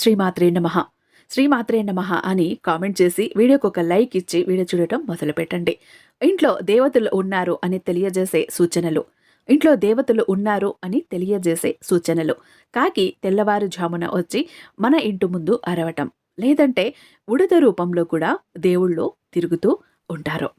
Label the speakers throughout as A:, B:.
A: శ్రీమాత్రే నమ. శ్రీమాత్రే నమ అని కామెంట్ చేసి వీడియోకి ఒక లైక్ ఇచ్చి వీడియో చూడటం మొదలుపెట్టండి. ఇంట్లో దేవతలు ఉన్నారు అని తెలియజేసే సూచనలు. ఇంట్లో దేవతలు ఉన్నారు అని తెలియజేసే సూచనలు. కాకి తెల్లవారుజామున వచ్చి మన ఇంటి ముందు అరవటం. లేదంటే ఉడత రూపంలో కూడా దేవుళ్ళు తిరుగుతూ ఉంటారు.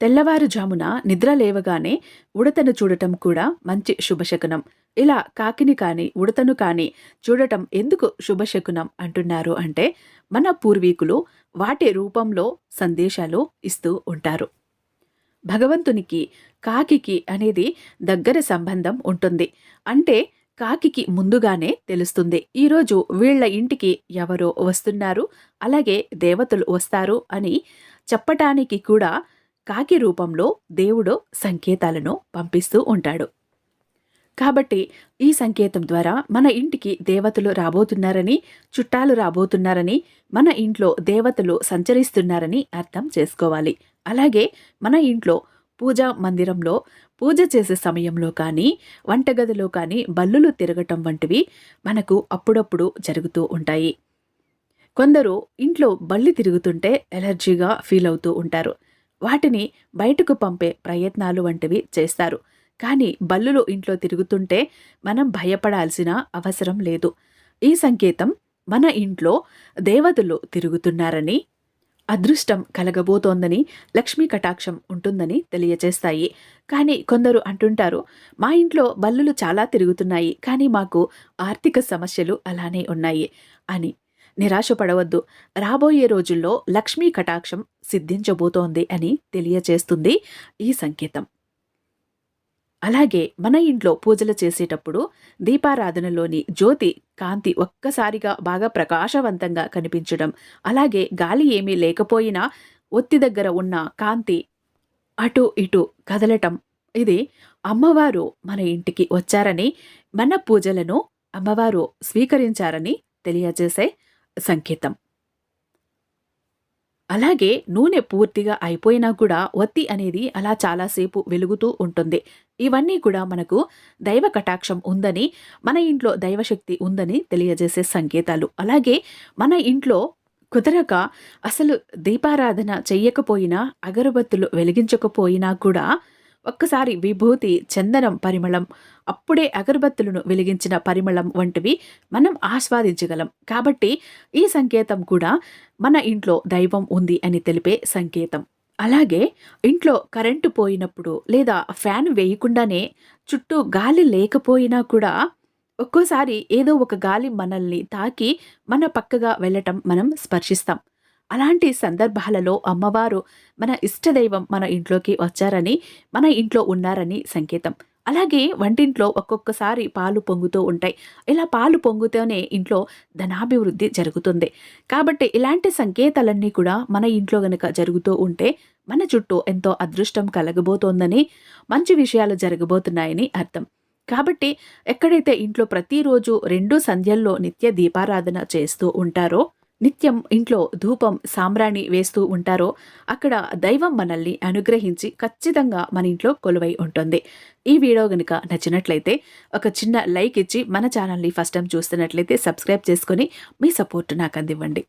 A: తెల్లవారుజామున నిద్ర లేవగానే ఉడతను చూడటం కూడా మంచి శుభశకనం. ఇలా కాకిని కాని ఉడతను కాని చూడటం ఎందుకు శుభశకునం అంటున్నారు అంటే మన పూర్వీకులు వాటి రూపంలో సందేశాలు ఇస్తూ ఉంటారు. భగవంతునికి కాకికి అనేది దగ్గర సంబంధం ఉంటుంది. అంటే కాకికి ముందుగానే తెలుస్తుంది. ఈరోజు వీళ్ళ ఇంటికి ఎవరో వస్తున్నారు అలాగే దేవతలు వస్తారు అని చెప్పటానికి కూడా కాకి రూపంలో దేవుడు సంకేతాలను పంపిస్తూ ఉంటాడు. కాబట్టి ఈ సంకేతం ద్వారా మన ఇంటికి దేవతలు రాబోతున్నారని చుట్టాలు రాబోతున్నారని మన ఇంట్లో దేవతలు సంచరిస్తున్నారని అర్థం చేసుకోవాలి. అలాగే మన ఇంట్లో పూజా మందిరంలో పూజ చేసే సమయంలో కానీ వంటగదిలో కానీ బల్లులు తిరగటం వంటివి మనకు అప్పుడప్పుడు జరుగుతూ ఉంటాయి. కొందరు ఇంట్లో బల్లి తిరుగుతుంటే ఎలర్జీగా ఫీల్ అవుతూ ఉంటారు. వాటిని బయటకు పంపే ప్రయత్నాలు వంటివి చేస్తారు. కానీ బల్లులు ఇంట్లో తిరుగుతుంటే మనం భయపడాల్సిన అవసరం లేదు. ఈ సంకేతం మన ఇంట్లో దేవతలు తిరుగుతున్నారని అదృష్టం కలగబోతోందని లక్ష్మీ కటాక్షం ఉంటుందని తెలియచేస్తాయి. కానీ కొందరు అంటుంటారు మా ఇంట్లో బల్లులు చాలా తిరుగుతున్నాయి కానీ మాకు ఆర్థిక సమస్యలు అలానే ఉన్నాయి అని. నిరాశపడవద్దు. రాబోయే రోజుల్లో లక్ష్మీ కటాక్షం సిద్ధించబోతోంది అని తెలియచేస్తుంది ఈ సంకేతం. అలాగే మన ఇంట్లో పూజలు చేసేటప్పుడు దీపారాధనలోని జ్యోతి కాంతి ఒక్కసారిగా బాగా ప్రకాశవంతంగా కనిపించడం అలాగే గాలి ఏమీ లేకపోయినా ఒత్తి దగ్గర ఉన్న కాంతి అటు ఇటు కదలటం ఇది అమ్మవారు మన ఇంటికి వచ్చారని మన పూజలను అమ్మవారు స్వీకరించారని తెలియజేసే సంకేతం. అలాగే నూనె పూర్తిగా అయిపోయినా కూడా ఒత్తి అనేది అలా చాలాసేపు వెలుగుతూ ఉంటుంది. ఇవన్నీ కూడా మనకు దైవ కటాక్షం ఉందని మన ఇంట్లో దైవశక్తి ఉందని తెలియజేసే సంకేతాలు. అలాగే మన ఇంట్లో కుదరక అసలు దీపారాధన చెయ్యకపోయినా అగరబత్తులు వెలిగించకపోయినా కూడా ఒక్కసారి విభూతి చందనం పరిమళం అప్పుడే అగరబత్తులను వెలిగించిన పరిమళం వంటివి మనం ఆస్వాదించగలం. కాబట్టి ఈ సంకేతం కూడా మన ఇంట్లో దైవం ఉంది అని తెలిపే సంకేతం. అలాగే ఇంట్లో కరెంటు పోయినప్పుడు లేదా ఫ్యాన్ వేయకుండానే చుట్టూ గాలి లేకపోయినా కూడా ఒక్కోసారి ఏదో ఒక గాలి మనల్ని తాకి మన పక్కగా వెళ్ళటం మనం స్పర్శిస్తాం. అలాంటి సందర్భాలలో అమ్మవారు మన ఇష్టదైవం మన ఇంట్లోకి వచ్చారని మన ఇంట్లో ఉన్నారని సంకేతం. అలాగే వంటింట్లో ఒక్కొక్కసారి పాలు పొంగుతూ ఉంటాయి. ఇలా పాలు పొంగుతూనే ఇంట్లో ధనాభివృద్ధి జరుగుతుంది. కాబట్టి ఇలాంటి సంకేతాలన్నీ కూడా మన ఇంట్లో గనక జరుగుతూ ఉంటే మన చుట్టూ ఎంతో అదృష్టం కలగబోతోందని మంచి విషయాలు జరగబోతున్నాయని అర్థం. కాబట్టి ఎక్కడైతే ఇంట్లో ప్రతిరోజు రెండు సంధ్యల్లో నిత్య దీపారాధన చేస్తూ ఉంటారో నిత్యం ఇంట్లో ధూపం సాంబ్రాణి వేస్తూ ఉంటారో అక్కడ దైవం మనల్ని అనుగ్రహించి ఖచ్చితంగా మన ఇంట్లో కొలువై ఉంటుంది. ఈ వీడియో కనుక నచ్చినట్లయితే ఒక చిన్న లైక్ ఇచ్చి మన ఛానల్ని ఫస్ట్ టైం చూస్తున్నట్లయితే సబ్స్క్రైబ్ చేసుకొని మీ సపోర్ట్ నాకు అందివ్వండి.